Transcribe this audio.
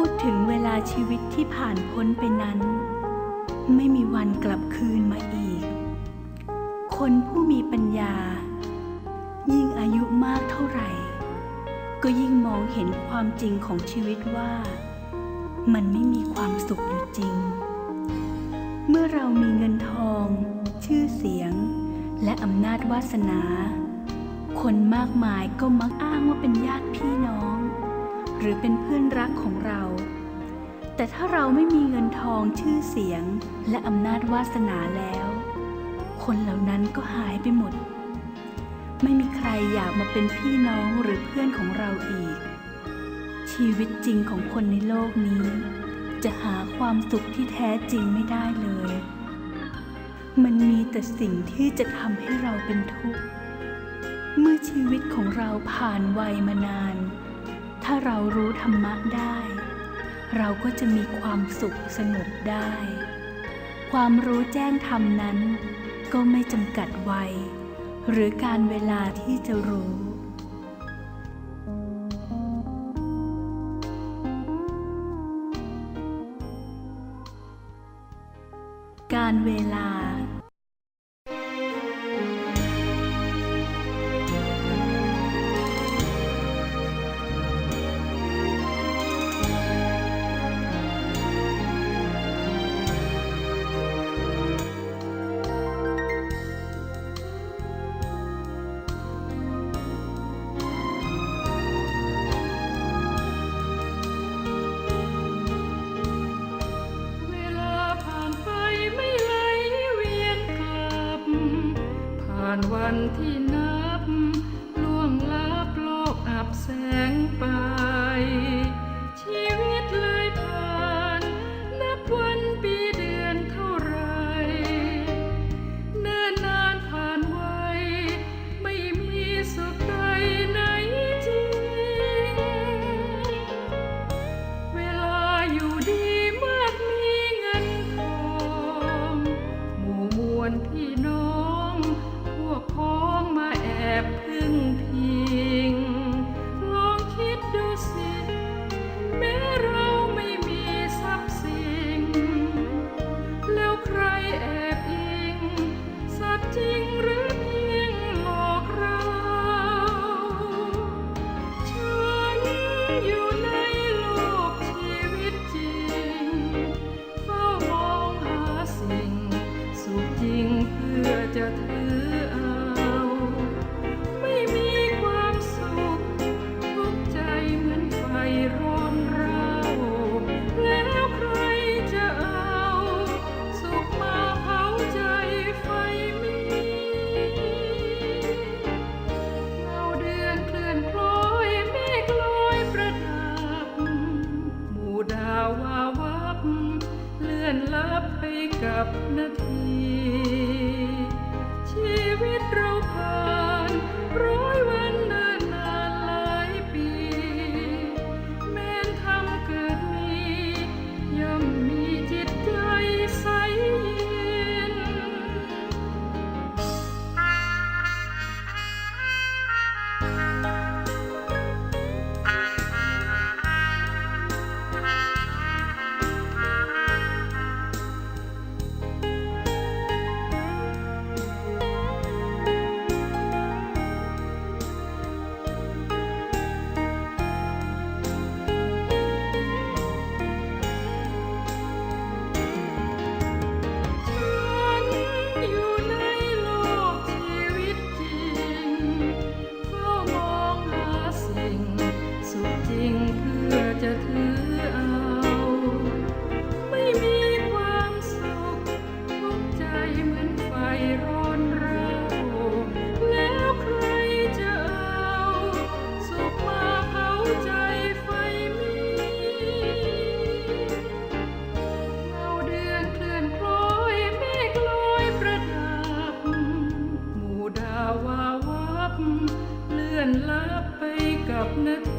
พูดถึงเวลาชีวิตที่ผ่านพ้นไปนั้น ไม่มีวันกลับคืนมาอีก คนผู้มีปัญญา ยิ่งอายุมากเท่าไหร่ ก็ยิ่งมองเห็นความจริงของชีวิตว่า มันไม่มีความสุขอยู่จริง เมื่อเรามีเงินทอง ชื่อเสียง และอำนาจวาสนา คนมากมายก็มักอ้างว่าเป็นญาติพี่น้อง รือเป็นเพื่อนรักของเรา แต่ถ้าเราไม่มีเงินทองชื่อเสียงและอำนาจวาสนาแล้ว คนเหล่านั้นก็หายไปหมด ไม่มีใครอยากมาเป็นพี่น้องหรือเพื่อนของเราอีก ชีวิตจริงของคนในโลกนี้ จะหาความสุขที่แท้จริงไม่ได้เลย มันมีแต่สิ่งที่จะทำให้เราเป็นทุกข์เมื่อชีวิตของเราผ่านวัยมานาน เรารู้ธรรมะได้ เราก็จะมีความสุขสงบได้ ความรู้แจ้งธรรมนั้น ก็ไม่จำกัดวัย หรือการเวลาที่จะรู้การเวลาานวันที่น ลื่อนลับให้กับนาที ชีวิตเราผ่าน วาวับเลื่อนลับไปกับนาที